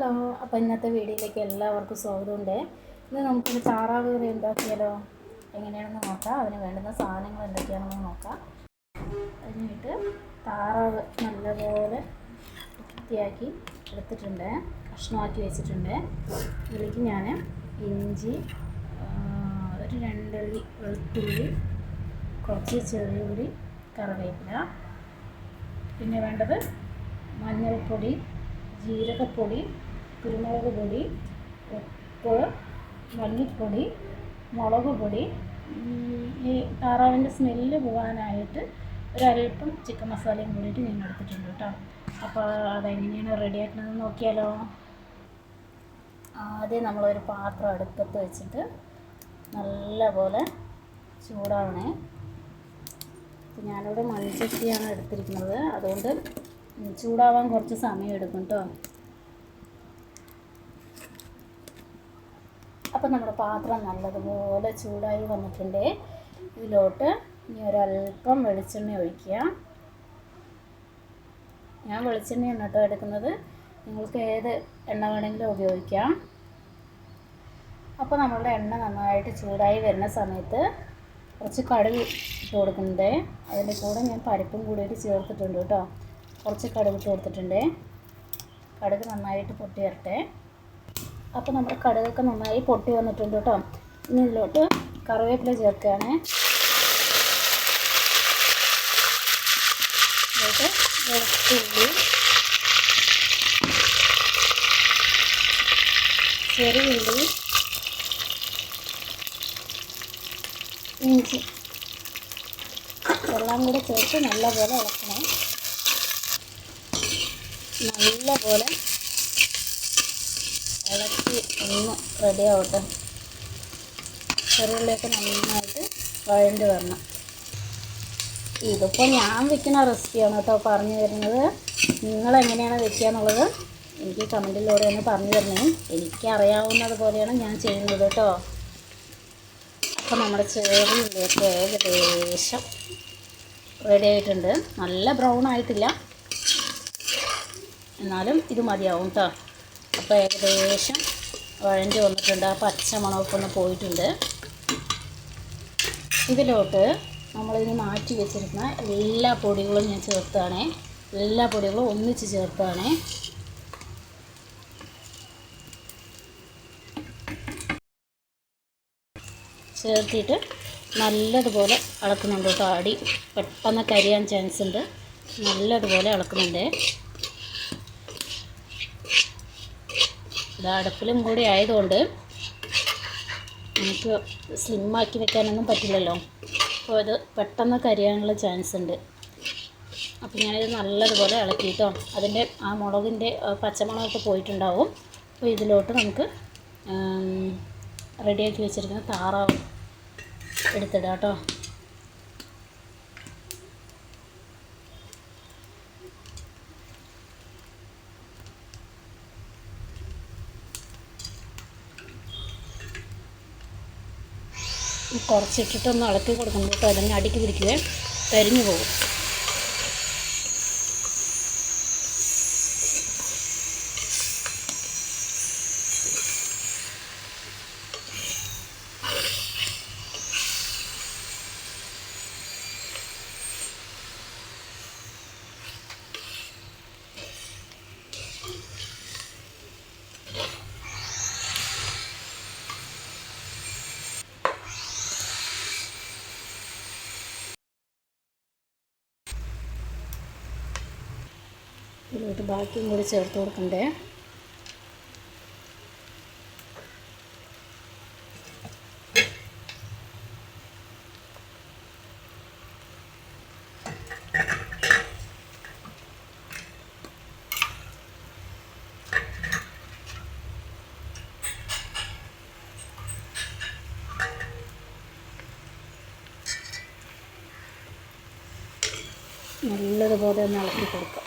Hello അപ്പോൾ ഇന്നത്തെ വീഡിയോയിലേക്ക് എല്ലാവർക്കും സ്വാഗതമുണ്ട്. ഇന്ന് നമുക്കൊരു താറാവ് കറി ഉണ്ടാക്കിയാലോ എങ്ങനെയാണെന്ന് നോക്കാം. അതിന് വേണ്ടുന്ന സാധനങ്ങൾ എന്തൊക്കെയാണെന്ന് നോക്കാം. അതിനായിട്ട് താറാവ് നല്ലപോലെ വൃത്തിയാക്കി എടുത്തിട്ടുണ്ട്. കഷ്ണമാക്കി വെച്ചിട്ടുണ്ട്. ഇതിലേക്ക് ഞാൻ ഇഞ്ചി ഒരു രണ്ടല്ലി വെളുത്തുള്ളി കുറച്ച് ചെറിയ ഉള്ളി കറിവേപ്പില. പിന്നെ വേണ്ടത് മഞ്ഞൾപ്പൊടി ജീരകപ്പൊടി കുരുമുളക് പൊടി ഉപ്പ് മല്ലിപ്പൊടി മുളക് പൊടി ഈ താറാവിന്റെ സ്മെല്ല് പോകാനായിട്ട് ഒരല്പം ചിക്കൻ മസാലയും കൂടിയിട്ട് ഞാൻ എടുത്തിട്ടുണ്ട് കേട്ടോ. അപ്പോൾ അതെങ്ങനെയാണ് റെഡി ആക്കണമെന്ന് നോക്കിയാലോ. ആദ്യം നമ്മളൊരു പാത്രം അടുപ്പത്ത് വെച്ചിട്ട് നല്ലപോലെ ചൂടാവണേ. ഞാനിവിടെ മൺചട്ടിയാണ് എടുത്തിരിക്കുന്നത്. അതുകൊണ്ട് ചൂടാവാൻ കുറച്ച് സമയം എടുക്കും കേട്ടോ. അപ്പോൾ നമ്മുടെ പാത്രം നല്ലതുപോലെ ചൂടായി വന്നിട്ടുണ്ട്. ഇതിലോട്ട് ഇനി ഒരല്പം വെളിച്ചെണ്ണ ഒഴിക്കുക. ഞാൻ വെളിച്ചെണ്ണയാണ് കേട്ടോ എടുക്കുന്നത്. നിങ്ങൾക്ക് ഏത് എണ്ണ വേണമെങ്കിലും ഉപയോഗിക്കാം. അപ്പോൾ നമ്മളുടെ എണ്ണ നന്നായിട്ട് ചൂടായി വരുന്ന സമയത്ത് കുറച്ച് കടുക് ഇട്ട് കൊടുക്കുന്നുണ്ട്. അതിന്റെ കൂടെ ഞാൻ പരിപ്പും കൂടിയിട്ട് ചേർത്തിട്ടുണ്ട് കേട്ടോ. കുറച്ച് കടുക് ഇട്ട് കൊടുത്തിട്ടുണ്ട്. കടുക് നന്നായിട്ട് പൊട്ടി വരട്ടെ അപ്പോൾ നമ്മുടെ കടുകൊക്കെ നന്നായി പൊട്ടി വന്നിട്ടുണ്ട് കേട്ടോ. ഇനി ഇതിലോട്ട് കറിവേപ്പില ചേർക്കുകയാണ്. ഇതിലോട്ട് ചെറിയുള്ളി ഇഞ്ചി എല്ലാം കൂടെ ചേർത്ത് നല്ലപോലെ ഇളക്കണം. നല്ലപോലെ ഇളക്കി ഒന്ന് റെഡി ആവട്ടെ. ചെറുള്ളിയൊക്കെ നന്നായിട്ട് വഴണ്ടി വരണം. ഇതിപ്പോൾ ഞാൻ വെക്കുന്ന റെസിപ്പിയാണ് കേട്ടോ പറഞ്ഞു തരുന്നത്. നിങ്ങൾ എങ്ങനെയാണ് വെക്കുക എന്നുള്ളത് എനിക്ക് കമന്റിലൂടെ ഒന്ന് പറഞ്ഞു തരണേ. എനിക്ക് അറിയാവുന്നത് പോലെയാണ് ഞാൻ ചെയ്യുന്നത് കേട്ടോ. അപ്പോൾ നമ്മുടെ ചെറിയുള്ളിയൊക്കെ ഏകദേശം റെഡി ആയിട്ടുണ്ട്. നല്ല ബ്രൗൺ ആയിട്ടില്ല. എന്നാലും ഇത് മതിയാവും കേട്ടോ. അപ്പോൾ ഏകദേശം വഴഞ്ഞ് വന്നിട്ടുണ്ട്. ആ പച്ച മണമൊക്കെ ഒന്ന് പോയിട്ടുണ്ട്. ഇതിലോട്ട് നമ്മളിനി മാറ്റി വെച്ചിരുന്ന എല്ലാ പൊടികളും ഞാൻ ചേർത്താണേ. എല്ലാ പൊടികളും ഒന്നിച്ച് ചേർത്താണേ. ചേർത്തിട്ട് നല്ലതുപോലെ ഇളക്കുന്നുണ്ട് കേട്ടോ. അടി പെട്ടെന്ന് കരിയാൻ ചാൻസ് ഉണ്ട് നല്ലതുപോലെ ഇളക്കുന്നുണ്ട് ഇത് അടുപ്പിലും കൂടി ആയതുകൊണ്ട് നമുക്ക് സ്ലിമ്മാക്കി വെക്കാനൊന്നും പറ്റില്ലല്ലോ. അപ്പോൾ ഇത് പെട്ടെന്ന് കരിയാനുള്ള ചാൻസ് ഉണ്ട്. അപ്പോൾ ഞാനിത് നല്ലതുപോലെ ഇളക്കിയിട്ടോ അതിന്റെ ആ മുളകിന്റെ പച്ചമുളകൊക്കെ പോയിട്ടുണ്ടാവും. അപ്പോൾ ഇതിലോട്ട് നമുക്ക് റെഡിയാക്കി വെച്ചിരിക്കുന്ന താറാവ് എടുത്തിടാം കേട്ടോ. കുറച്ചിട്ടിട്ടൊന്ന് ഇളക്കി കൊടുക്കണം കേട്ടോ. അടിക്ക് പിടിക്കുവേ. കരിഞ്ഞു പോകും. ഇതിലോട്ട് ബാക്കിയും കൂടി ചേർത്ത് കൊടുക്കണ്ടേ? നല്ലതുപോലെ ഒന്ന് ഇളക്കി കൊടുക്കാം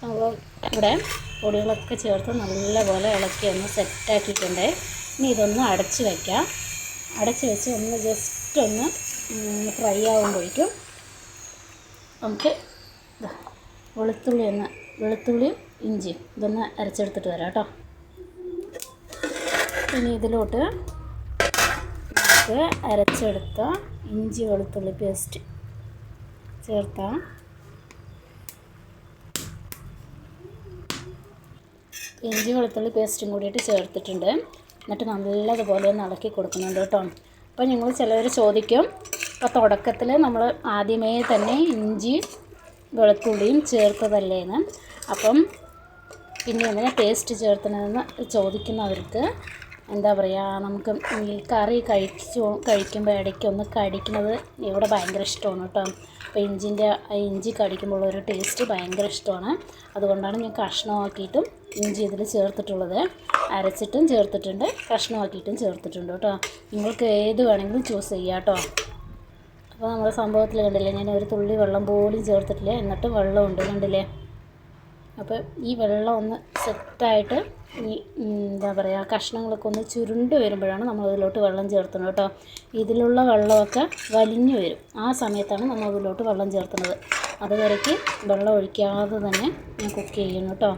അപ്പോൾ ഇവിടെ പൊടികളൊക്കെ ചേർത്ത് നല്ലപോലെ ഇളക്കി ഒന്ന് സെറ്റാക്കിയിട്ടുണ്ട് ഇനി ഇതൊന്ന് അടച്ച് വയ്ക്കാം അടച്ച് വെച്ച് ഒന്ന് ജസ്റ്റ് ഒന്ന് ഫ്രൈ ആകുമ്പോഴേക്കും നമുക്ക് വെളുത്തുള്ളി ഒന്ന് വെളുത്തുള്ളിയും ഇഞ്ചിയും ഇതൊന്ന് അരച്ചെടുത്തിട്ട് വരാം കേട്ടോ. ഇനി ഇതിലോട്ട് നമുക്ക് അരച്ചെടുത്ത ഇഞ്ചി വെളുത്തുള്ളി പേസ്റ്റ് ചേർത്താം ഇഞ്ചി വെളുത്തുള്ളി പേസ്റ്റും കൂടിയിട്ട് ചേർത്തിട്ടുണ്ട്. എന്നിട്ട് നല്ലതുപോലെ ഒന്ന് ഇളക്കി കൊടുക്കുന്നുണ്ട് കേട്ടോ. അപ്പോൾ നിങ്ങൾ ചിലവർ ചോദിക്കും അപ്പോൾ തുടക്കത്തിൽ നമ്മൾ ആദ്യമേ തന്നെ ഇഞ്ചി വെളുത്തുള്ളിയും ചേർത്തതല്ലേന്ന് അപ്പം പിന്നെ എങ്ങനെ ടേസ്റ്റ് ചേർത്തണമെന്ന് ചോദിക്കുന്നവർക്ക് എന്താ പറയുക നമുക്ക് ഈ കറി കഴിച്ചു കഴിക്കുമ്പോൾ ഇടയ്ക്ക് ഒന്ന് കടിക്കുന്നത് ഇവിടെ ഭയങ്കര ഇഷ്ടമാണ് കേട്ടോ. അപ്പോൾ ഇഞ്ചിന്റെ ഇഞ്ചി കടിക്കുമ്പോൾ ഒരു ടേസ്റ്റ് ഭയങ്കര ഇഷ്ടമാണ്. അതുകൊണ്ടാണ് ഞാൻ കഷ്ണമാക്കിയിട്ടും ഇഞ്ചി ഇതിൽ ചേർത്തിട്ടുള്ളത്. അരച്ചിട്ടും ചേർത്തിട്ടുണ്ട് കഷ്ണമാക്കിയിട്ടും ചേർത്തിട്ടുണ്ട് കേട്ടോ. നിങ്ങൾക്ക് ഏത് വേണമെങ്കിലും ചൂസ് ചെയ്യാം കേട്ടോ. അപ്പോൾ നമ്മുടെ സംഭവത്തിൽ കണ്ടില്ലേ ഞാൻ ഒരു തുള്ളി വെള്ളം പോലും ചേർത്തിട്ടില്ല. എന്നിട്ടും വെള്ളമുണ്ട് കണ്ടില്ലേ? അപ്പോൾ ഈ വെള്ളം ഒന്ന് സെറ്റായിട്ട് ഈ എന്താ പറയുക കഷ്ണങ്ങളൊക്കെ ഒന്ന് ചുരുണ്ട് വരുമ്പോഴാണ് നമ്മൾ അതിലോട്ട് വെള്ളം ചേർത്തുന്നത് കേട്ടോ. ഇതിലുള്ള വെള്ളമൊക്കെ വലിഞ്ഞു വരും. ആ സമയത്താണ് നമ്മൾ അതിലോട്ട് വെള്ളം ചേർത്തുന്നത്. അതുവരയ്ക്ക് വെള്ളം ഒഴിക്കാതെ തന്നെ ഞാൻ കുക്ക് ചെയ്യുന്നു കേട്ടോ.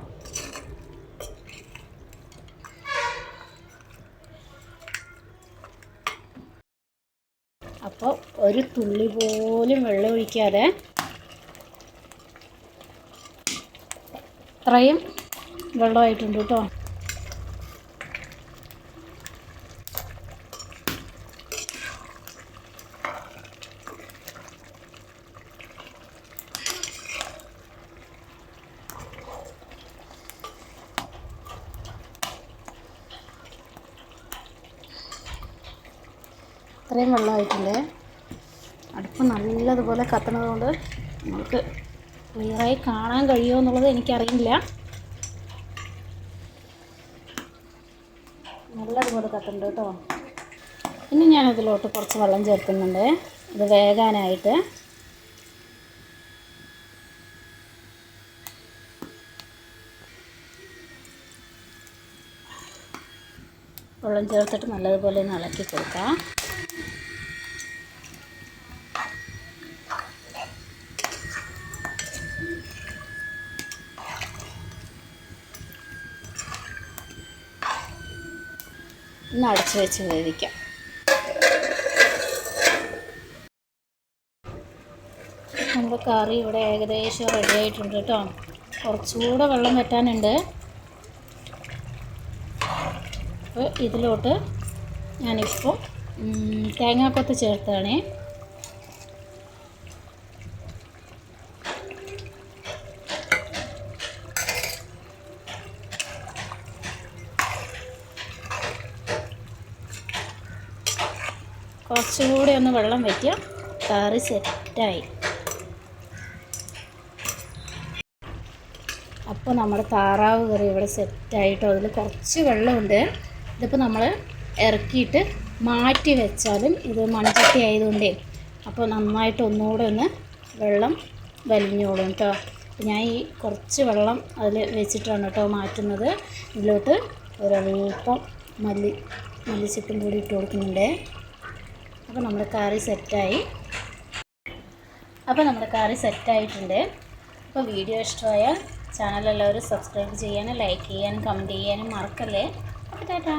അപ്പോൾ ഒരു തുള്ളി പോലും വെള്ളം ഒഴിക്കാതെ ഇത്രയും വെള്ളമായിട്ടുണ്ട് കേട്ടോ. ഇത്രയും വെള്ളമായിട്ടുണ്ട്. അടുപ്പ് നല്ലതുപോലെ കത്തണത് കൊണ്ട് നമുക്ക് ക്ലിയറായി കാണാൻ കഴിയുമോ എന്നുള്ളത് എനിക്കറിയില്ല. നല്ലതുപോലെ തട്ടുണ്ട് കേട്ടോ. ഇനി ഞാനതിലോട്ട് കുറച്ച് വെള്ളം ചേർക്കുന്നുണ്ട്. ഇത് വേകാനായിട്ട്. വെള്ളം ചേർത്തിട്ട് നല്ലതുപോലെ ഒന്ന് ഇളക്കി കൊടുക്കാം. ഒന്ന് അടച്ച് വെച്ച് വേവിക്കാം. നമ്മുടെ കറി ഇവിടെ ഏകദേശം റെഡി ആയിട്ടുണ്ട് കേട്ടോ. കുറച്ചുകൂടെ വെള്ളം വറ്റാനുണ്ട്. അപ്പോൾ ഇതിലോട്ട് ഞാനിപ്പോൾ തേങ്ങാക്കൊത്ത് ചേർത്താണേ കുറച്ചുകൂടി ഒന്ന് വെള്ളം വയ്ക്കുക കറി സെറ്റായി. അപ്പോൾ നമ്മുടെ താറാവ് കറി ഇവിടെ സെറ്റായിട്ടോ? അതിൽ കുറച്ച് വെള്ളമുണ്ട്. ഇതിപ്പോൾ നമ്മൾ ഇറക്കിയിട്ട് മാറ്റി വെച്ചാലും ഇത് മൺചട്ടി ആയതുകൊണ്ടേ അപ്പോൾ നന്നായിട്ട് ഒന്നുകൂടെ ഒന്ന് വെള്ളം വലിഞ്ഞോളും കേട്ടോ ഞാൻ ഈ കുറച്ച് വെള്ളം അതിൽ വെച്ചിട്ടാണ് കേട്ടോ മാറ്റുന്നത്. ഇതിലോട്ട് ഒരൽപ്പം മല്ലി മല്ലിച്ചപ്പും കൂടി ഇട്ട് കൊടുക്കുന്നുണ്ടേ. അപ്പോൾ നമ്മുടെ കറി സെറ്റായി. അപ്പോൾ നമ്മുടെ കറി സെറ്റായിട്ടുണ്ട്. അപ്പോൾ വീഡിയോ ഇഷ്ടമായ ചാനൽ എല്ലാവരും സബ്സ്ക്രൈബ് ചെയ്യാനും ലൈക്ക് ചെയ്യാനും കമന്റ് ചെയ്യാനും മറക്കല്ലേ? അപ്പോൾ ടാറ്റാ.